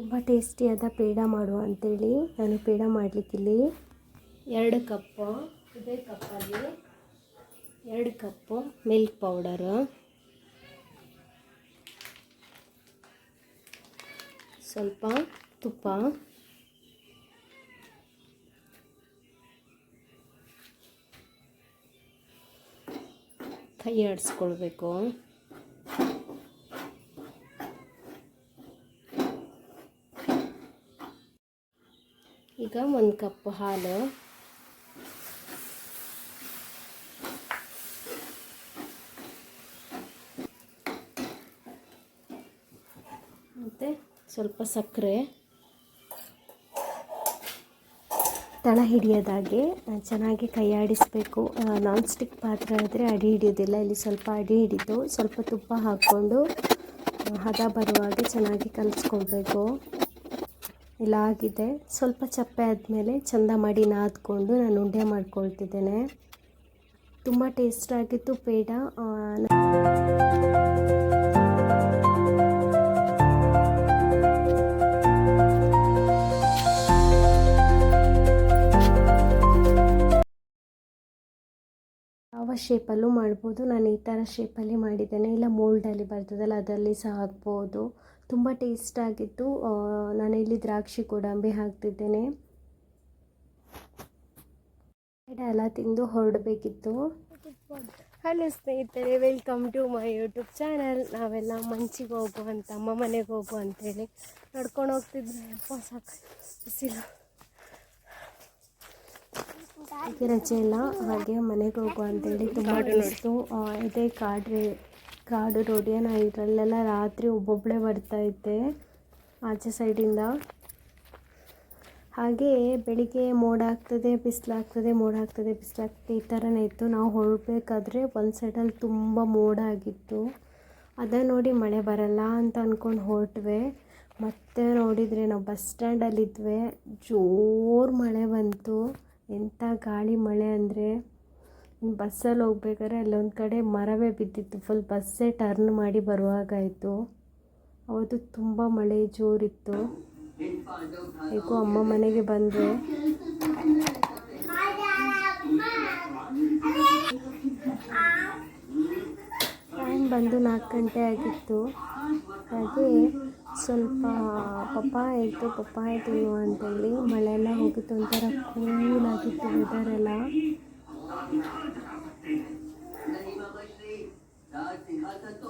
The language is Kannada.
ತುಂಬ ಟೇಸ್ಟಿಯಾದ ಪೇಡ ಮಾಡುವ ಅಂತೇಳಿ ನಾನು ಪೇಡ ಮಾಡಲಿಕ್ಕಿಲ್ಲಿ ಎರಡು ಕಪ್ಪು, ಇದೇ ಕಪ್ಪಲ್ಲಿ ಎರಡು ಕಪ್ಪು ಮಿಲ್ಕ್ ಪೌಡರು ಸ್ವಲ್ಪ ತುಪ್ಪ. ಕೈ ಆಡಿಸ್ಕೊಳ್ಬೇಕು. ಈಗ ಒಂದು ಕಪ್ ಹಾಲು. ಮತ್ತು ಸ್ವಲ್ಪ ಸಕ್ಕರೆ. ತಳ ಹಿಡಿಯೋದಾಗೆ ಚೆನ್ನಾಗಿ ಕೈ ಆಡಿಸಬೇಕು. ನಾನ್ ಸ್ಟಿಕ್ ಪಾತ್ರೆ ಆದರೆ ಅಡಿ ಹಿಡಿಯೋದಿಲ್ಲ. ಇಲ್ಲಿ ಸ್ವಲ್ಪ ಅಡಿ ಹಿಡಿದು ಸ್ವಲ್ಪ ತುಪ್ಪ ಹಾಕ್ಕೊಂಡು ಹದ ಬರುವಾಗೆ ಚೆನ್ನಾಗಿ ಕಲಿಸ್ಕೊಳ್ಬೇಕು ಇಲ್ಲ ಆಗಿದೆ. ಸ್ವಲ್ಪ ಚಪ್ಪೆ ಆದಮೇಲೆ ಚಂದ ಮಾಡಿ ನಾದ್ಕೊಂಡು ನಾನು ಉಂಡೆ ಮಾಡ್ಕೊಳ್ತಿದ್ದೇನೆ. ತುಂಬ ಟೇಸ್ಟ್ ಆಗಿತ್ತು ಪೇಡ. ಯಾವ ಶೇಪಲ್ಲೂ ಮಾಡ್ಬೋದು. ನಾನು ಈ ಥರ ಶೇಪಲ್ಲಿ ಮಾಡಿದ್ದೇನೆ. ಇಲ್ಲ ಮೋಲ್ಡಲ್ಲಿ ಬರ್ತದಲ್ಲ, ಅದರಲ್ಲಿ ಸಹ ಹಾಕ್ಬೋದು. ತುಂಬ ಟೇಸ್ಟ್ ಆಗಿತ್ತು. ನಾನು ಇಲ್ಲಿ ದ್ರಾಕ್ಷಿ ಗೋಡಂಬಿ ಹಾಕ್ತಿದ್ದೇನೆ. ಎಲ್ಲ ತಿಂದು ಹೊರಡಬೇಕಿತ್ತು. ಹಲೋ ಸ್ನೇಹಿತರೆ welcome to my YouTube channel ನಾವೆಲ್ಲ ಮಂಚಿಗೆ ಹೋಗು ಅಂತ ಅಮ್ಮ ಮನೆಗೆ ಹೋಗು ಅಂತೇಳಿ ನಡ್ಕೊಂಡು ಹೋಗ್ತಿದ್ರೆ ಅಪ್ಪ ಸಾಕು ಬಿಸಿಲು ರಜೆ ಇಲ್ಲ ಹಾಗೆ ಮನೆಗೆ ಹೋಗು ಅಂತೇಳಿ ತುಂಬ ಇತ್ತು ಇದೇ ಕಾಡು ಕಾಡು ರೋಡಿಯ ನಾ ಇದರಲ್ಲೆಲ್ಲ ರಾತ್ರಿ ಒಬ್ಬೊಬ್ಬಳೇ ಬರ್ತಾ ಇದ್ದೆ ಆಚೆ ಸೈಡಿಂದ. ಹಾಗೆ ಬೆಳಿಗ್ಗೆ ಮೋಡ ಆಗ್ತದೆ ಬಿಸಿಲಾಗ್ತದೆ ಮೋಡ ಆಗ್ತದೆ ಬಿಸಿಲಾಗ್ತದೆ ಈ ಥರನೇ ಇತ್ತು. ನಾವು ಹೊರಡ್ಬೇಕಾದ್ರೆ ಒಂದು ಸೈಡಲ್ಲಿ ತುಂಬ ಮೋಡ ಆಗಿತ್ತು. ಅದೇ ನೋಡಿ ಮಳೆ ಬರಲ್ಲ ಅಂತ ಅಂದ್ಕೊಂಡು ಹೊರಟ್ವೆ. ಮತ್ತೆ ನೋಡಿದರೆ ನಾವು ಬಸ್ ಸ್ಟ್ಯಾಂಡಲ್ಲಿದ್ವಿ. ಜೋರು ಮಳೆ ಬಂತು. ಎಂಥ ಗಾಳಿ ಮಳೆ ಅಂದರೆ. ಬಸ್ಸಲ್ಲಿ ಹೋಗ್ಬೇಕಾದ್ರೆ ಅಲ್ಲೊಂದು ಕಡೆ ಮರವೇ ಬಿದ್ದಿತ್ತು. ಫುಲ್ ಬಸ್ಸೇ ಟರ್ನ್ ಮಾಡಿ ಬರುವಾಗಾಯಿತು ಅವತ್ತು ತುಂಬ ಮಳೆ, ಜೋರಿತ್ತು. ಹೇಗೋ ಅಮ್ಮ ಮನೆಗೆ ಬಂದರೆ. ಟೈಮ್ ಬಂದು ನಾಲ್ಕು ಗಂಟೆ ಆಗಿತ್ತು. ಹಾಗೆ ಸ್ವಲ್ಪ ಪಪ್ಪಾಯ ಇತ್ತು. ಪಪ್ಪಾಯ ತಿನ್ನುವ ಅಂತೇಳಿ ಮಳೆ ಎಲ್ಲ ಹೋಗಿತ್ತು. ಒಂಥರ ಕೂಲಾಗಿತ್ತು ವೆದರ್ ಎಲ್ಲ. Tentu,